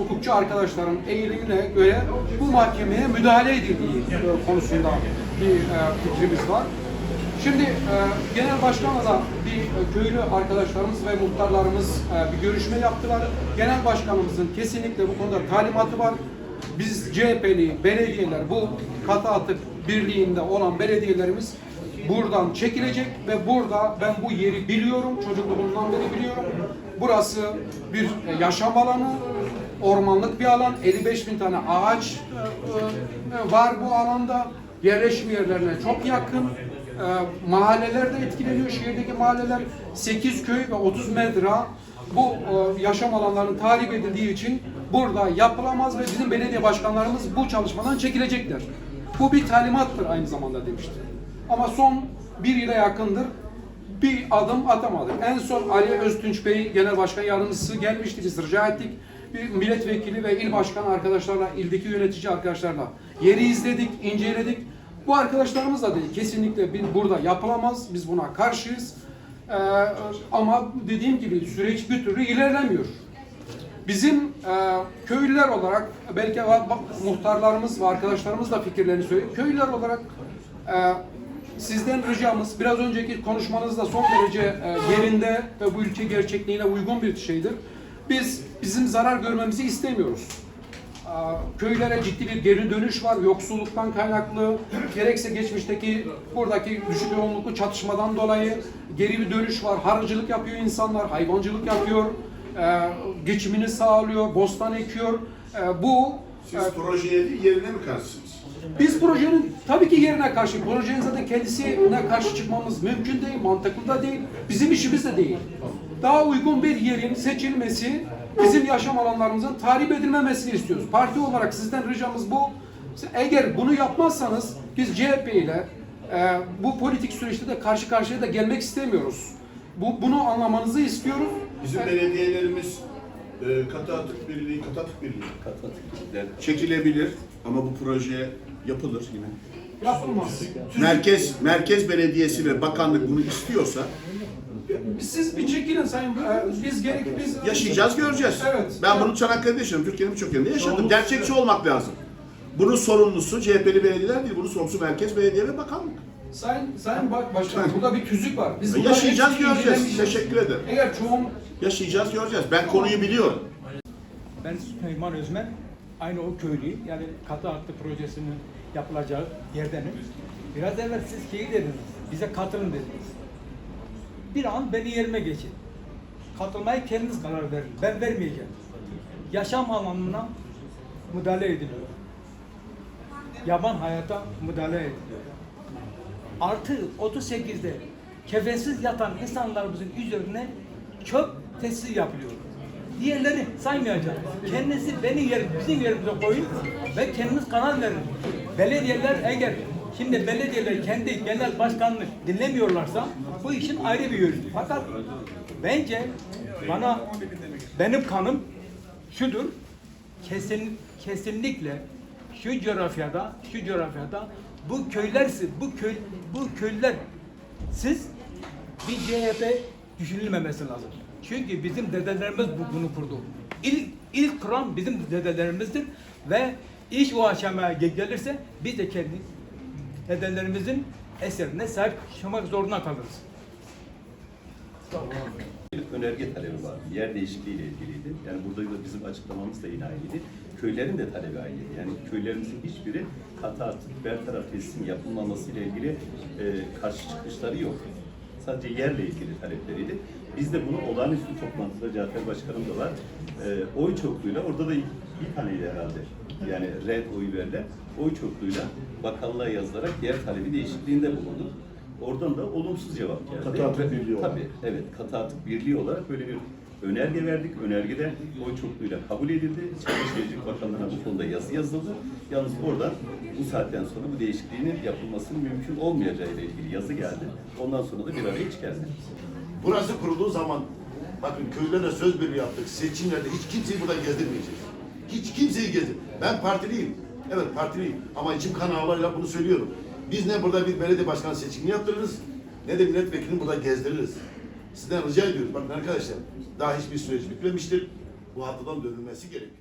hukukçu arkadaşların eğilimine göre bu mahkemeye müdahale edildiği e, konusunda bir e, fikrimiz var. Şimdi e, genel başkanla da bir köylü arkadaşlarımız ve muhtarlarımız e, bir görüşme yaptılar. Genel başkanımızın kesinlikle bu konuda talimatı var. Biz CHP'li belediyeler bu katı atık birliğinde olan belediyelerimiz buradan çekilecek ve burada ben bu yeri biliyorum, çocukluğumdan beri biliyorum. Burası bir yaşam alanı, ormanlık bir alan, 55 bin tane ağaç e, e, var bu alanda. Yerleşim yerlerine çok yakın. E, mahalleler de etkileniyor. Şehirdeki mahalleler 8 köy ve 30 medra bu yaşam alanlarının tahrip edildiği için burada yapılamaz ve bizim belediye başkanlarımız bu çalışmadan çekilecekler. Bu bir talimattır aynı zamanda demişti. Ama son bir yıla yakındır bir adım atamadık. En son Ali Öztunç Bey Genel Başkan Yardımcısı gelmişti. Biz rica ettik. Bir milletvekili ve il başkanı arkadaşlarla, ildeki yönetici arkadaşlarla yeri izledik, inceledik. Bu arkadaşlarımız da dedi kesinlikle bir burada yapılamaz. Biz buna karşıyız. Ee, ama dediğim gibi süreç bir türlü ilerlemiyor. Bizim e, köylüler olarak belki muhtarlarımız ve arkadaşlarımız da fikirlerini söylüyor. Köylüler olarak e, sizden ricamız biraz önceki konuşmanızda son derece e, yerinde ve bu ülke gerçekliğine uygun bir şeydir. Biz bizim zarar görmemizi istemiyoruz. E, köylere ciddi bir geri dönüş var. Yoksulluktan kaynaklı, gerekse geçmişteki buradaki düşük yoğunluklu çatışmadan dolayı geri bir dönüş var. Harcılık yapıyor insanlar, hayvancılık yapıyor, e, geçimini sağlıyor, bostan ekiyor. E, bu Siz projeye değil yerine mi karşısınız? Biz projenin tabii ki yerine karşı, projenin zaten kendisine karşı çıkmamız mümkün değil, mantıklı da değil, bizim işimiz de değil. Daha uygun bir yerin seçilmesi, bizim yaşam alanlarımızın tahrip edilmemesini istiyoruz. Parti olarak sizden ricamız bu. Eğer bunu yapmazsanız biz CHP ile e, bu politik süreçte de karşı karşıya da gelmek istemiyoruz. Bu, bunu anlamanızı istiyoruz. Bizim belediyelerimiz e, katı atık birliği, katı atık birliği Katlatıklar. çekilebilir ama bu proje yapılır yine. yapılmaz. Merkez Merkez Belediyesi ve bakanlık bunu istiyorsa Siz bir çekilin sayın, e, biz gerek biz... yaşayacağız göreceğiz. Evet. Ben bunu Çanakkale'de yaşadım. Türkiye'nin birçok yerinde yaşadım. Gerçekçi olmak lazım. Bunun sorumlusu CHP'li belediyeler değil, bunun sorumlusu Merkez Belediye ve Bakanlık. Sayın, sayın Bak Başkan, burada bir tüzük var. Biz bunların Yaşayacağız hepsini göreceğiz. incelemeyeceğiz. Teşekkür ederim. Eğer çoğun Yaşayacağız göreceğiz. Ben konuyu biliyorum. Ben Süleyman Özmen, aynı o köylüyüm. Yani katı attı projesinin yapılacağı yerdenim. Biraz evvel siz şeyi dediniz, bize katılın dediniz. Bir an beni yerime geçin. Katılmaya kendiniz karar verin. Ben vermeyeceğim. Yaşam alanına müdahale ediliyor. Yaban hayata müdahale ediliyor. Artı 38'de kefensiz yatan insanlarımızın üzerine çöp tesisi yapılıyor. Diğerleri saymayacağım. Kendisi beni yer, bizim yerimize koyun ve kendiniz karar verin. Belediyeler eğer şimdi belediyeler kendi genel başkanını dinlemiyorlarsa bu işin ayrı bir yönü. Fakat bence bana benim kanım şudur. Kesin kesinlikle şu coğrafyada, şu coğrafyada bu köyler bu köy bu köylüler siz bir CHP düşünülmemesi lazım. Çünkü bizim dedelerimiz bu- bunu kurdu. İlk, ilk kuran bizim dedelerimizdir ve iş o aşamaya ge- gelirse biz de kendi dedelerimizin eserine sahip çıkmak zorunda kalırız. Önerge talebi var. Yer değişikliği ile ilgiliydi. Yani burada da bizim açıklamamız da yine aynıydı. Köylerin de talebi aynıydı. Yani köylerimizin hiçbiri hata atıp bertaraf teslim yapılmaması ile ilgili e, karşı çıkışları yok. Sadece yerle ilgili talepleriydi. Biz de bunu olağanüstü toplantıda Cafer Başkanım da var. E, oy çokluğuyla orada da bir taneydi herhalde. Yani red oyu verilen oy çokluğuyla bakanlığa yazılarak yer talebi değişikliğinde bulunduk. Oradan da olumsuz cevap geldi. Katı atık birliği olarak. Tabii, evet. Katı atık birliği olarak böyle bir önerge verdik. Önergede oy çokluğuyla kabul edildi. Çevre Şehircilik Bakanlığı'na bu konuda yazı yazıldı. Yalnız oradan bu saatten sonra bu değişikliğinin yapılmasının mümkün olmayacağı ile ilgili yazı geldi. Ondan sonra da bir araya hiç geldi. Burası kurulduğu zaman bakın köylere söz birliği yaptık. Seçimlerde hiç kimseyi burada gezdirmeyeceğiz. Hiç kimseyi gezdir. Ben partiliyim. Evet partiliyim. Ama içim kan ağlarıyla bunu söylüyorum. Biz ne burada bir belediye başkanı seçimini yaptırırız ne de milletvekilini burada gezdiririz. Sizden rica ediyoruz. Bakın arkadaşlar daha hiçbir süreç bitmemiştir. Bu haftadan dönülmesi gerekiyor.